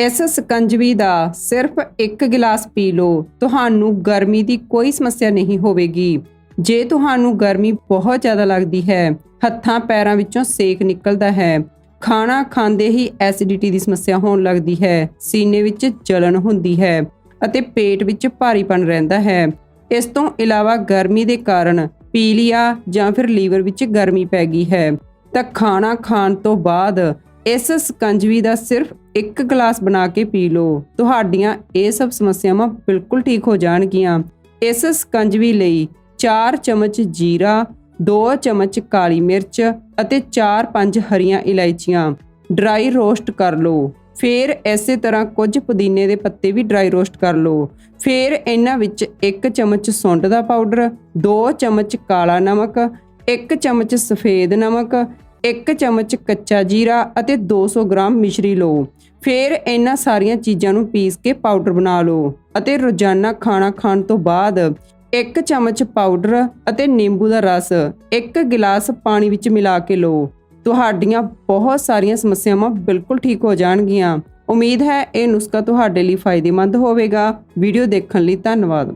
ਇਸ ਸਕੰਜਵੀ ਦਾ ਸਿਰਫ ਇੱਕ ਗਿਲਾਸ ਪੀ ਲਓ। ਤੁਹਾਨੂੰ ਗਰਮੀ ਦੀ ਕੋਈ ਸਮੱਸਿਆ ਨਹੀਂ ਹੋਵੇਗੀ। ਜੇ ਤੁਹਾਨੂੰ ਗਰਮੀ ਬਹੁਤ ਜ਼ਿਆਦਾ ਲੱਗਦੀ ਹੈ, ਹੱਥਾਂ ਪੈਰਾਂ ਵਿੱਚੋਂ ਸੇਕ ਨਿਕਲਦਾ ਹੈ। ਖਾਣਾ ਖਾਂਦੇ ਹੀ ਐਸਿਡਿਟੀ ਦੀ ਸਮੱਸਿਆ ਹੋਣ ਲੱਗਦੀ ਹੈ। ਸੀਨੇ ਵਿੱਚ ਜਲਨ ਹੁੰਦੀ ਹੈ ਅਤੇ ਪੇਟ ਵਿੱਚ ਭਾਰੀਪਨ ਰਹਿੰਦਾ ਹੈ। ਇਸ ਤੋਂ ਇਲਾਵਾ ਗਰਮੀ ਦੇ ਕਾਰਨ ਪੀਲੀਆ ਜਾਂ ਫਿਰ ਲੀਵਰ ਵਿੱਚ ਗਰਮੀ ਪੈ ਗਈ ਹੈ। ਤਾਂ ਖਾਣਾ ਖਾਣ ਤੋਂ ਬਾਅਦ ਇਸ ਸਕੰਜਵੀ ਦਾ ਸਿਰਫ ਇੱਕ ਗਲਾਸ ਬਣਾ ਕੇ ਪੀ ਲਓ। ਤੁਹਾਡੀਆਂ ਇਹ ਸਭ ਸਮੱਸਿਆਵਾਂ ਬਿਲਕੁਲ ਠੀਕ ਹੋ ਜਾਣਗੀਆਂ। ਇਸ ਸਕੰਜਵੀ ਲਈ 4 ਚਮਚ ਜੀਰਾ 2 ਚਮਚ ਕਾਲੀ ਮਿਰਚ ਅਤੇ 4-5 ਹਰੀਆਂ ਇਲਾਇਚੀਆਂ। ਡਰਾਈ ਰੋਸਟ ਕਰ ਲਓ। ਫਿਰ ਇਸੇ ਤਰ੍ਹਾਂ ਕੁਝ ਪੁਦੀਨੇ ਦੇ ਪੱਤੇ ਵੀ ਡਰਾਈ ਰੋਸਟ ਕਰ ਲਓ। ਫਿਰ ਇਹਨਾਂ ਵਿੱਚ 1 ਚਮਚ ਸੁੰਡ ਦਾ ਪਾਊਡਰ 2 ਚਮਚ ਕਾਲਾ ਨਮਕ 1 ਚਮਚ ਸਫੇਦ ਨਮਕ 1 ਚਮਚ ਕੱਚਾ ਜੀਰਾ ਅਤੇ 200 ਗ੍ਰਾਮ ਮਿਸ਼ਰੀ ਲਓ। ਫਿਰ ਇਹਨਾਂ ਸਾਰੀਆਂ ਚੀਜ਼ਾਂ ਨੂੰ ਪੀਸ ਕੇ ਪਾਊਡਰ ਬਣਾ ਲਓ ਅਤੇ ਰੋਜ਼ਾਨਾ ਖਾਣਾ ਖਾਣ ਤੋਂ ਬਾਅਦ 1 ਚਮਚ ਪਾਊਡਰ ਅਤੇ ਨਿੰਬੂ ਦਾ ਰਸ 1 ਗਿਲਾਸ ਪਾਣੀ ਵਿੱਚ ਮਿਲਾ ਕੇ ਲਓ। ਤੁਹਾਡੀਆਂ ਬਹੁਤ ਸਾਰੀਆਂ ਸਮੱਸਿਆਵਾਂ ਬਿਲਕੁਲ ਠੀਕ ਹੋ ਜਾਣਗੀਆਂ। ਉਮੀਦ ਹੈ ਇਹ ਨੁਸਖਾ ਤੁਹਾਡੇ ਲਈ ਫਾਇਦੇਮੰਦ ਹੋਵੇਗਾ। ਵੀਡੀਓ ਦੇਖਣ ਲਈ ਧੰਨਵਾਦ।